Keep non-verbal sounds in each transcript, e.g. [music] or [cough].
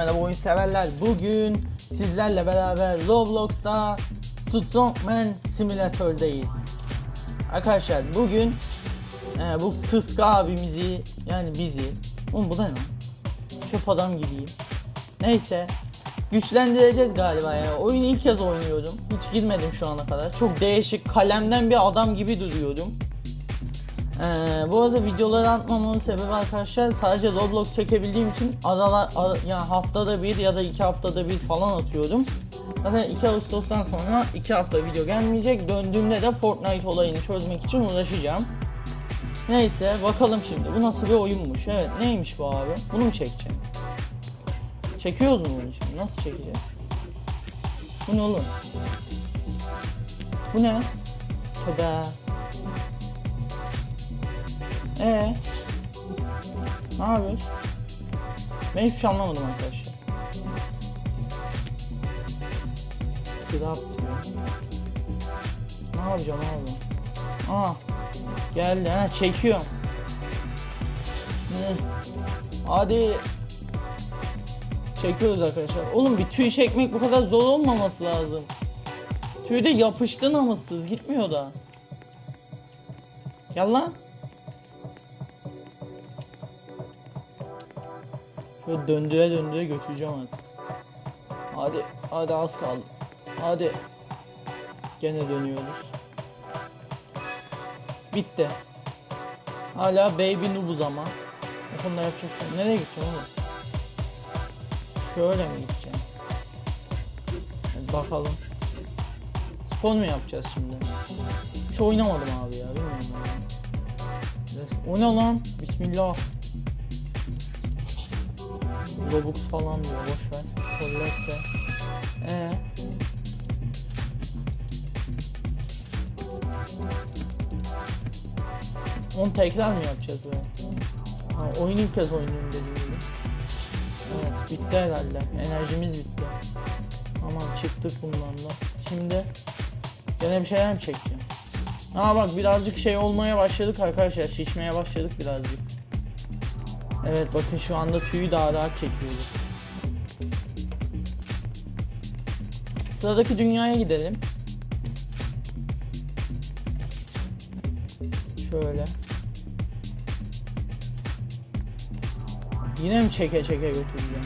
Merhaba oyun severler. Bugün sizlerle beraber Roblox'ta Strongman Simülatör'deyiz. Arkadaşlar bugün e, bu Sıska abimizi yani bizi Oğlum bu da ne? Çöp adam gibiyim. Neyse güçlendireceğiz galiba ya. Oyunu ilk kez oynuyorum. Hiç girmedim şu ana kadar. Çok değişik kalemden bir adam gibi duruyorum. Ee, bu arada videoları atmamamın sebebi arkadaşlar sadece Roblox çekebildiğim için aralar ara, yani haftada bir ya da iki haftada bir falan atıyorum. Zaten 2 Ağustos'tan sonra 2 hafta video gelmeyecek. Döndüğümde de Fortnite olayını çözmek için uğraşacağım. Neyse bakalım şimdi. Bu nasıl bir oyunmuş? Evet neymiş bu abi? Bunu mu çekeceğim? Çekiyoruz mu bunu şimdi? Nasıl çekeceğiz? Bu ne oğlum? Bu ne? Tövbe. Ee, ne yapıyoruz? Ben hiçbir şey anlamadım arkadaşlar. Grab diyor. Ne yapacağım abi? Aa, geldi ha çekiyorum. Hadi. Çekiyoruz arkadaşlar. Oğlum bir tüy çekmek bu kadar zor olmaması lazım. Tüy de yapıştı namussuz gitmiyor da. Gel lan. Şöyle döndüre döndüre götüreceğim artık. Hadi, hadi az kaldı. Hadi. Gene dönüyoruz. Bitti. Hala baby noobuz ama. O konuda yapacak şey. Nereye gideceğim oğlum? Şöyle mi gideceğim? Hadi bakalım. Spor mu yapacağız şimdi? Hiç oynamadım abi ya. Bilmiyorum. O ne lan? Bismillah. Robux falan diyor boş ver. Collect de. Ee. Onu tekrar mı yapacağız böyle? Ha, oyun ilk kez oynuyorum dediğim gibi. Evet bitti herhalde. Enerjimiz bitti. Aman çıktık bundan da. Şimdi gene bir şeyler mi çekeceğim? Aa bak birazcık şey olmaya başladık arkadaşlar. Şişmeye başladık birazcık. Evet bakın şu anda tüyü daha rahat çekiyoruz. Sıradaki dünyaya gidelim. Şöyle. Yine mi çeke çeke götüreceğim?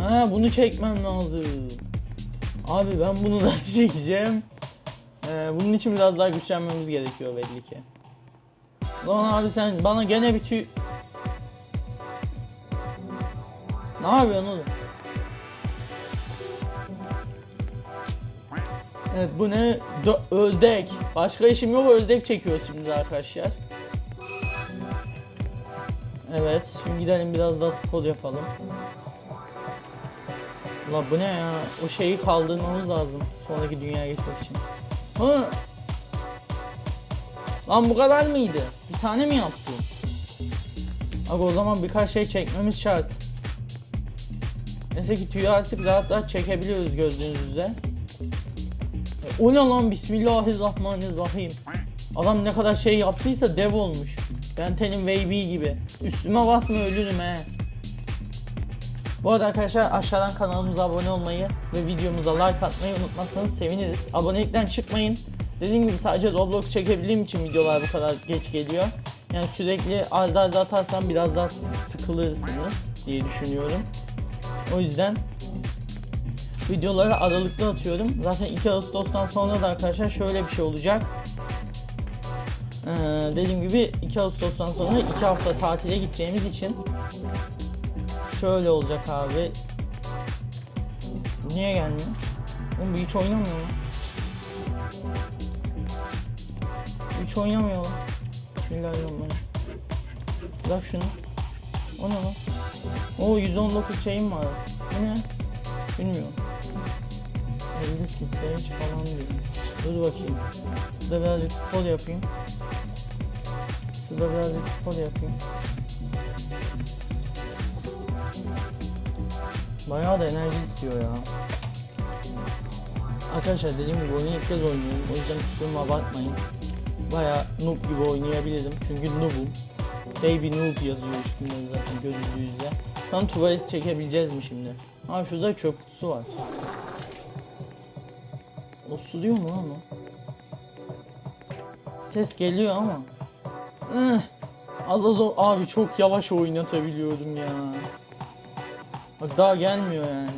Ha bunu çekmem lazım. Abi ben bunu [laughs] nasıl çekeceğim? Ee, bunun için biraz daha güçlenmemiz gerekiyor belli ki. Lan abi sen bana gene bir tüy... Ne yapıyorsun oğlum? Evet bu ne? Dö- özdek. Başka işim yok özdek çekiyoruz şimdi arkadaşlar. Evet şimdi gidelim biraz daha spor yapalım. Ulan bu ne ya? O şeyi kaldırmamız lazım sonraki dünyaya geçmek için. Hı? Lan bu kadar mıydı? Bir tane mi yaptın? Aga o zaman birkaç şey çekmemiz şart. Neyse ki tüyü artık rahat rahat çekebiliyoruz gördüğünüz üzere. O ne lan bismillahirrahmanirrahim. Adam ne kadar şey yaptıysa dev olmuş. Benten'in Baby gibi. Üstüme basma ölürüm he. Bu arada arkadaşlar aşağıdan kanalımıza abone olmayı ve videomuza like atmayı unutmazsanız seviniriz. Abonelikten çıkmayın. Dediğim gibi sadece Roblox çekebildiğim için videolar bu kadar geç geliyor. Yani sürekli arda arda atarsam biraz daha sıkılırsınız diye düşünüyorum. O yüzden videoları aralıklı atıyorum. Zaten 2 Ağustos'tan sonra da arkadaşlar şöyle bir şey olacak. Ee, dediğim gibi 2 Ağustos'tan sonra 2 hafta tatile gideceğimiz için şöyle olacak abi. Niye gelmiyor? Oğlum bu hiç oynamıyor mu? Hiç oynamıyor lan. Bismillahirrahmanirrahim. Bırak şunu. O ne lan? Oo 119 şeyim var. Bu ne? Bilmiyorum. 50 streç falan diyor. Dur bakayım. Şurada birazcık spor yapayım. Şurada birazcık spor yapayım. Bayağı da enerji istiyor ya. Arkadaşlar dediğim gibi oyunu ilk kez oynuyorum. O yüzden kusuruma bakmayın. Bayağı noob gibi oynayabilirim. Çünkü noobum. Baby noob yazıyor üstünde zaten gördüğünüzde. Tam tuvalet çekebileceğiz mi şimdi? Ha şurada çöp kutusu var. O suluyor mu lan o? Ses geliyor ama. Ih, az az o abi çok yavaş oynatabiliyorum ya. Bak daha gelmiyor yani.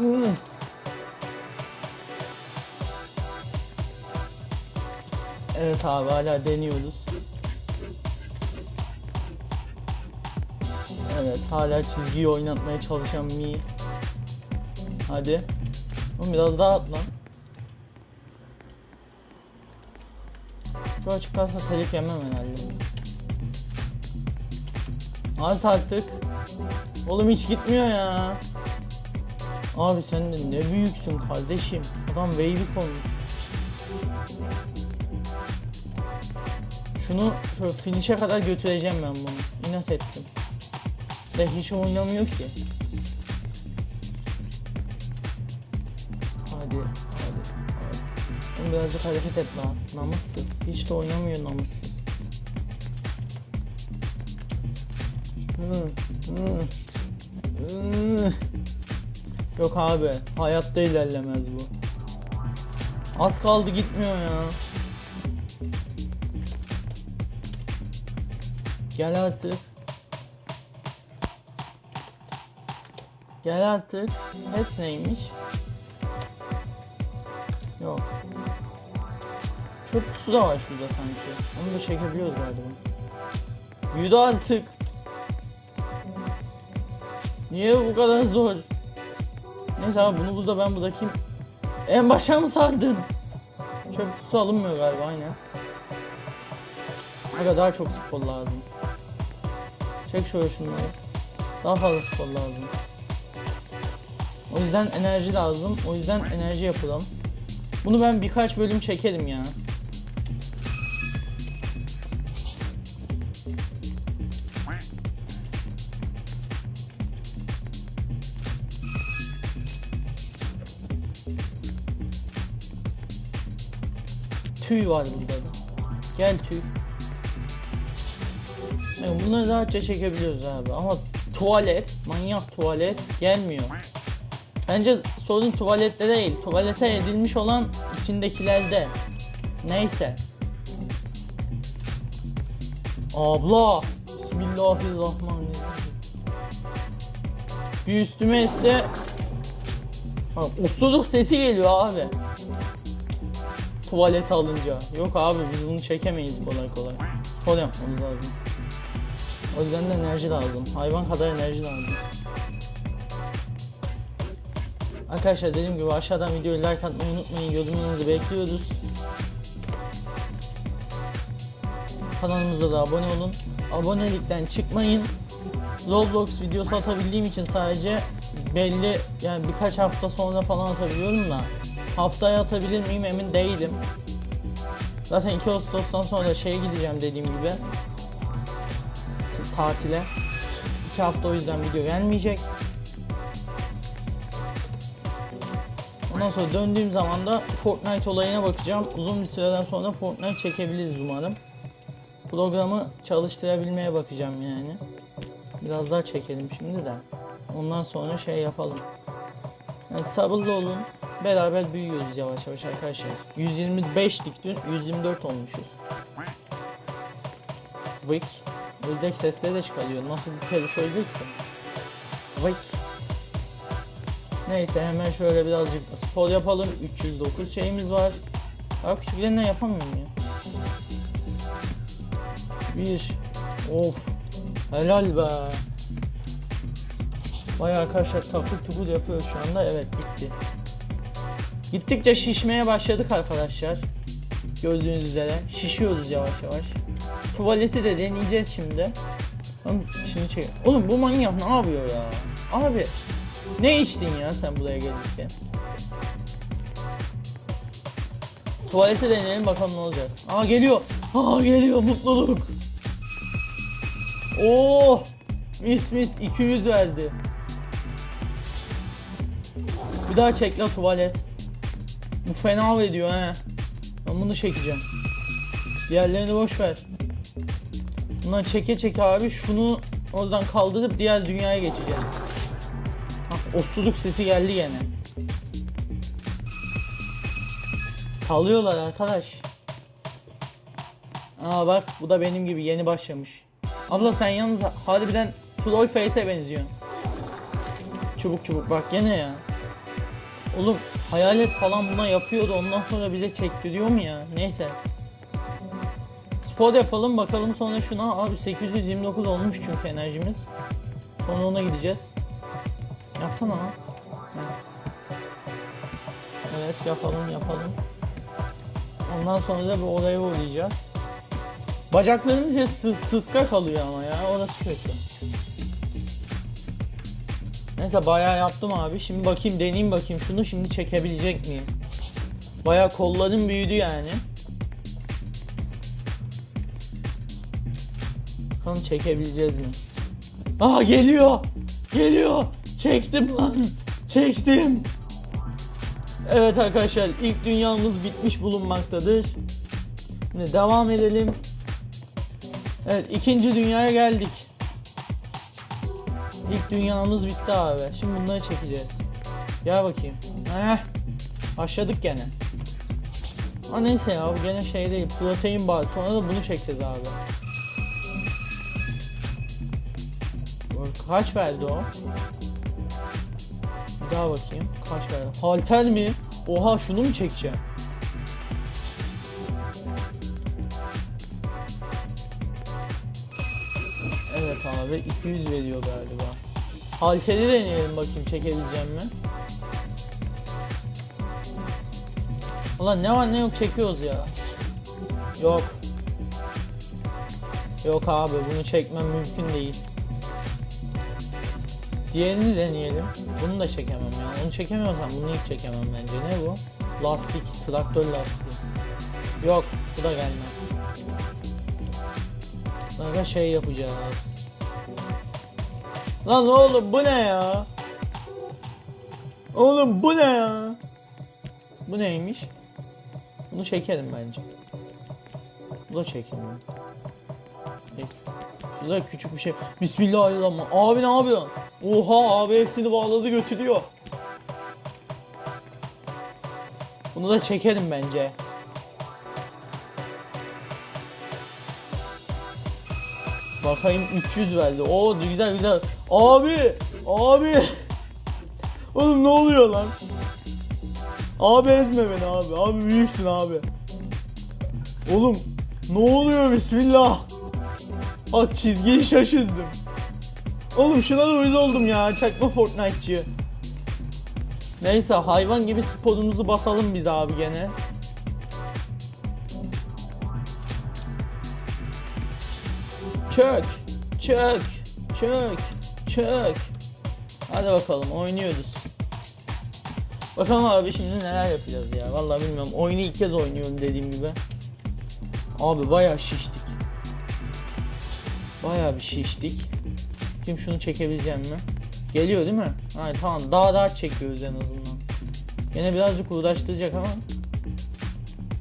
Ih. Evet abi hala deniyoruz. Evet hala çizgiyi oynatmaya çalışan Mi. Hadi. Oğlum biraz daha at lan. Şu açık kalsa telif yemem herhalde. At artık. Oğlum hiç gitmiyor ya. Abi sen de ne büyüksün kardeşim. Adam wavy koymuş. Şunu şöyle finish'e kadar götüreceğim ben bunu. İnat ettim. De hiç oynamıyor ki. Hadi, hadi, hadi. Birazcık hareket et lan. Namussuz. Hiç de oynamıyor namussuz. Hı, hı, hı. Yok abi, hayatta ilerlemez bu. Az kaldı gitmiyor ya. Gel artık. Gel artık. Hep neymiş? Yok. Çöp kutusu da var şurada sanki. Onu da çekebiliyoruz galiba. Yürü artık. Niye bu kadar zor? Neyse abi bunu buzda ben bırakayım. En başa mı sardın? Çöp kutusu alınmıyor galiba aynen. Aga daha çok spor lazım. Çek şöyle şunları. Daha fazla spor lazım. O yüzden enerji lazım. O yüzden enerji yapalım. Bunu ben birkaç bölüm çekerim ya. Tüy var burada da. Gel tüy. Yani bunları rahatça çekebiliyoruz abi ama tuvalet, manyak tuvalet gelmiyor. Bence sorun tuvalette değil, tuvalete edilmiş olan içindekilerde. Neyse. Abla, Bismillahirrahmanirrahim. Bir üstüme ise ha, usuluk sesi geliyor abi. Tuvalete alınca. Yok abi biz bunu çekemeyiz kolay kolay. Spor yapmamız lazım. O yüzden de enerji lazım. Hayvan kadar enerji lazım. Arkadaşlar dediğim gibi aşağıdan videoyu like atmayı unutmayın. Yorumlarınızı bekliyoruz. Kanalımıza da abone olun. Abonelikten çıkmayın. Roblox videosu atabildiğim için sadece belli yani birkaç hafta sonra falan atabiliyorum da haftaya atabilir miyim emin değilim. Zaten 2 Ağustos'tan sonra şeye gideceğim dediğim gibi tatile. 2 hafta o yüzden video gelmeyecek. Ondan sonra döndüğüm zaman da Fortnite olayına bakacağım. Uzun bir süreden sonra Fortnite çekebiliriz umarım. Programı çalıştırabilmeye bakacağım yani. Biraz daha çekelim şimdi de. Ondan sonra şey yapalım. Yani sabırlı olun. Beraber büyüyoruz yavaş yavaş arkadaşlar. 125'lik dün 124 olmuşuz. Vık. Ördek sesleri de çıkarıyor. Nasıl bir peluş ördekse. Vık. Neyse hemen şöyle birazcık spor yapalım. 309 şeyimiz var. Daha küçüklerinden yapamıyorum ya. Bir. Of. Helal be. Vay arkadaşlar takır tukur yapıyoruz şu anda. Evet bitti. Gittikçe şişmeye başladık arkadaşlar. Gördüğünüz üzere şişiyoruz yavaş yavaş. Tuvaleti de deneyeceğiz şimdi. Şimdi çek. Oğlum bu manyak ne yapıyor ya? Abi ne içtin ya sen buraya gelirken? Tuvaleti deneyelim bakalım ne olacak. Aa geliyor. Aa geliyor mutluluk. Oh! Mis mis 200 verdi. Bir daha çek la tuvalet. Bu fena veriyor he. Ben bunu çekeceğim. Diğerlerini boş ver. Bundan çeke çeke abi şunu oradan kaldırıp diğer dünyaya geçeceğiz. Osuruk sesi geldi gene. Salıyorlar arkadaş. Aa bak bu da benim gibi yeni başlamış. Abla sen yalnız harbiden troll face'e benziyorsun. Çubuk çubuk bak gene ya. Oğlum hayalet falan buna yapıyordu ondan sonra bize çektiriyor mu ya? Neyse. Spor yapalım bakalım sonra şuna. Abi 829 olmuş çünkü enerjimiz. Sonra ona gideceğiz. Yapsana lan. Evet yapalım yapalım. Ondan sonra da bir oraya uğrayacağız. Bacaklarımız ya sı- sıska kalıyor ama ya orası kötü. Neyse bayağı yaptım abi. Şimdi bakayım deneyeyim bakayım şunu şimdi çekebilecek miyim? Bayağı kollarım büyüdü yani. Bakalım çekebileceğiz mi? Aa geliyor. Geliyor. Çektim lan. Çektim. Evet arkadaşlar ilk dünyamız bitmiş bulunmaktadır. Şimdi devam edelim. Evet ikinci dünyaya geldik. İlk dünyamız bitti abi. Şimdi bunları çekeceğiz. Gel bakayım. Heh. Başladık gene. Ama neyse ya bu gene şey değil. Protein bar. Sonra da bunu çekeceğiz abi. Kaç verdi o? Daha bakayım. Kaç verdi? Halter mi? Oha şunu mu çekeceğim? Evet abi 200 veriyor galiba. Halteri deneyelim bakayım çekebileceğim mi? Ulan ne var ne yok çekiyoruz ya. Yok. Yok abi bunu çekmem mümkün değil. Diğerini deneyelim. Bunu da çekemem ya. Onu çekemiyorsam bunu hiç çekemem bence. Ne bu? Lastik, traktör lastiği. Yok, bu da gelmez. Sonra şey yapacağız. Lan oğlum bu ne ya? Oğlum bu ne ya? Bu neymiş? Bunu çekerim bence. Bu da çekelim. Neyse. Şurada küçük bir şey. Bismillahirrahmanirrahim. Abi ne yapıyorsun? Oha abi hepsini bağladı götürüyor. Bunu da çekelim bence. Bakayım 300 verdi. Oo güzel güzel. Abi! Abi! [laughs] Oğlum ne oluyor lan? Abi ezme beni abi. Abi büyüksün abi. Oğlum ne oluyor bismillah. Bak çizgiyi şaşırdım. Oğlum şuna da uyuz oldum ya çakma Fortnite'çı. Neyse hayvan gibi sporumuzu basalım biz abi gene. Çök, çök, çök, çök. Hadi bakalım oynuyoruz. Bakalım abi şimdi neler yapacağız ya. Vallahi bilmiyorum. Oyunu ilk kez oynuyorum dediğim gibi. Abi bayağı şiştik. Bayağı bir şiştik. Kim şunu çekebileceğim mi? Geliyor değil mi? Ha tamam daha daha çekiyoruz en azından. Yine birazcık uğraştıracak ama.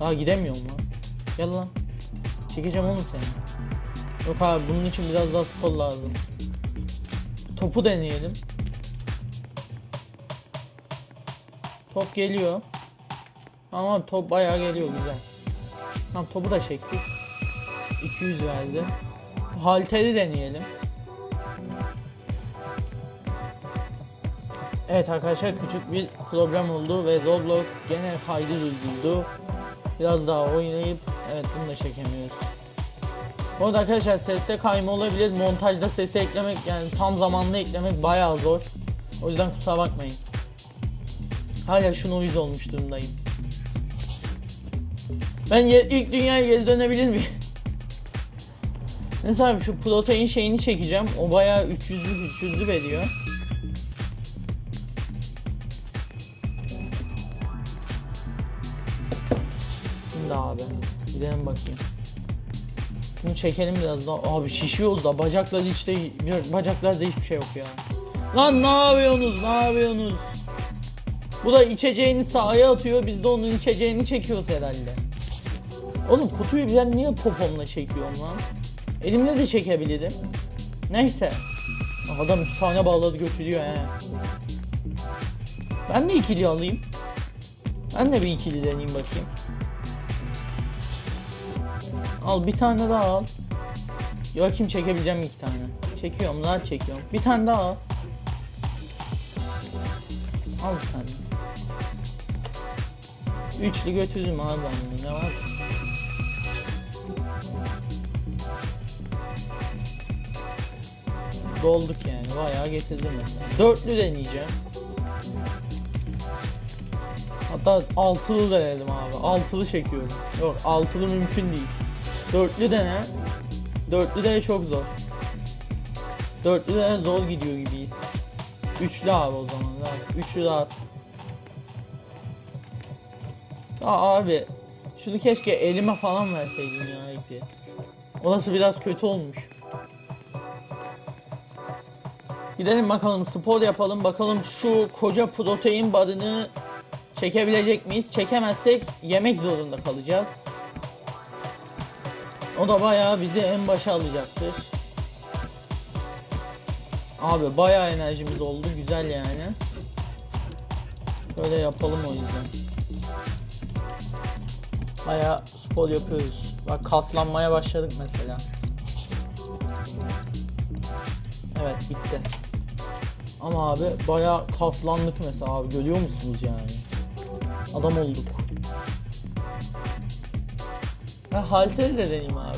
Daha gidemiyorum lan. Gel lan. Çekeceğim oğlum seni. Yok abi bunun için biraz daha spor lazım. Topu deneyelim. Top geliyor. Ama top bayağı geliyor güzel. Tamam topu da çektik. 200 verdi. Halteri deneyelim. Evet arkadaşlar küçük bir problem oldu ve Roblox gene kaydı durdurdu. Biraz daha oynayıp evet bunu da çekemiyoruz. Bu arada arkadaşlar seste kayma olabilir. Montajda sesi eklemek yani tam zamanlı eklemek bayağı zor. O yüzden kusura bakmayın. Hala şuna uyuz olmuş durumdayım. Ben ilk dünyaya geri dönebilir miyim? [laughs] Neyse abi şu protein şeyini çekeceğim. O bayağı 300'lü 300'lü veriyor. Şimdi abi gidelim bakayım. Şunu çekelim biraz daha. Abi şişiyoruz da bacaklar işte bacaklarda hiçbir şey yok ya. Lan ne yapıyorsunuz? Ne yapıyorsunuz? Bu da içeceğini sahaya atıyor. Biz de onun içeceğini çekiyoruz herhalde. Oğlum kutuyu ben niye popomla çekiyorum lan? Elimle de çekebilirim. Neyse. Adam iki tane bağladı götürüyor he. Ben de ikili alayım. Ben de bir ikili deneyeyim bakayım. Al bir tane daha al. Bakayım çekebileceğim iki tane. Çekiyorum rahat çekiyorum. Bir tane daha al. Al bir tane. Üçlü götürdüm abi ne var ki? Dolduk yani bayağı getirdim mesela. Dörtlü deneyeceğim. Hatta altılı denedim abi. Altılı çekiyorum. Yok altılı mümkün değil. Dörtlü dene. Dörtlü de çok zor. Dörtlü de zor gidiyor gibiyiz. Üçlü abi o zaman. Rahat. Üçlü rahat. Aa abi. Şunu keşke elime falan verseydin ya ipi. Orası biraz kötü olmuş. Gidelim bakalım spor yapalım bakalım şu koca protein barını çekebilecek miyiz? Çekemezsek yemek zorunda kalacağız. O da bayağı bizi en başa alacaktır. Abi bayağı enerjimiz oldu güzel yani. Böyle yapalım o yüzden. Bayağı spor yapıyoruz. Bak kaslanmaya başladık mesela. Evet bitti. Ama abi bayağı kaslandık mesela abi görüyor musunuz yani? Adam olduk. Ben halteri de deneyeyim abi.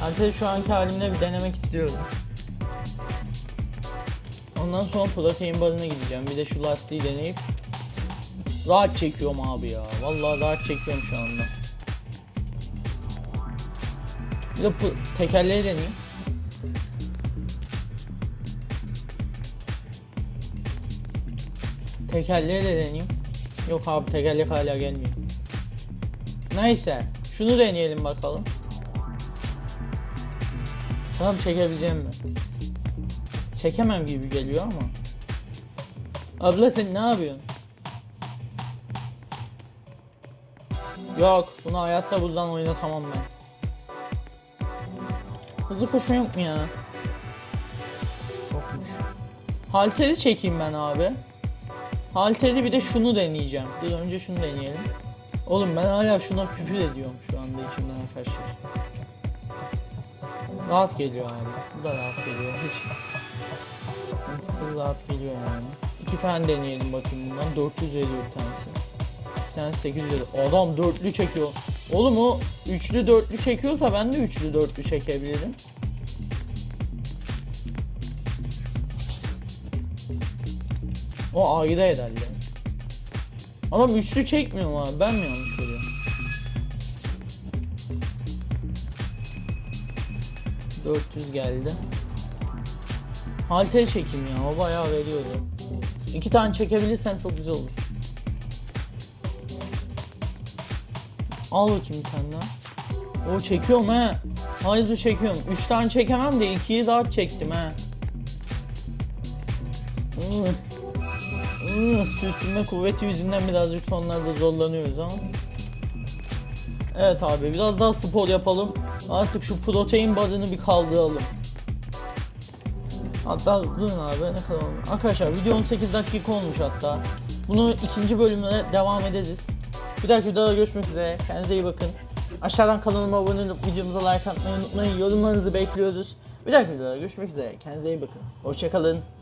Halteri şu anki halimle bir denemek istiyorum. Ondan sonra protein barına gideceğim. Bir de şu lastiği deneyip rahat çekiyorum abi ya. Vallahi rahat çekiyorum şu anda. Bir de tekerleği deneyeyim. Tekerleği de deneyeyim. Yok abi tekerlek hala gelmiyor. Neyse. Şunu deneyelim bakalım. Tamam çekebileceğim mi? Çekemem gibi geliyor ama. Abla sen ne yapıyorsun? Yok, bunu hayatta buradan oynatamam ben. Hızlı koşma yok mu ya? Yokmuş. Halteri çekeyim ben abi. Halteri bir de şunu deneyeceğim. Dur önce şunu deneyelim. Oğlum ben hala şuna küfür ediyorum şu anda içimden arkadaşlar. Rahat geliyor abi. Bu da rahat geliyor. Hiç sıkıntısız rahat geliyor yani. İki tane deneyelim bakayım bundan. 400 veriyor bir tanesi. Bir tanesi 800 veriyor. Adam dörtlü çekiyor. Oğlum o üçlü dörtlü çekiyorsa ben de üçlü dörtlü çekebilirim. O ayrı herhalde. Adam üçlü çekmiyor mu abi? Ben mi yanlış görüyorum? ...400 geldi. Halter çekeyim ya, o bayağı veriyordu. İki tane çekebilirsem çok güzel olur. Al bakayım bir tane daha. O çekiyorum he. Hayır çekiyorum. Üç tane çekemem de ikiyi daha çektim he. Iı, Süstürme kuvveti yüzünden birazcık sonlarda zorlanıyoruz ama. Evet abi biraz daha spor yapalım. Artık şu protein barını bir kaldıralım. Hatta durun abi ne kadar olmuş. Arkadaşlar video 18 dakika olmuş hatta. Bunu ikinci bölümde devam ederiz. Bir dahaki videoda görüşmek üzere. Kendinize iyi bakın. Aşağıdan kanalıma abone olup videomuza like atmayı unutmayın. Yorumlarınızı bekliyoruz. Bir dahaki videoda görüşmek üzere. Kendinize iyi bakın. Hoşçakalın.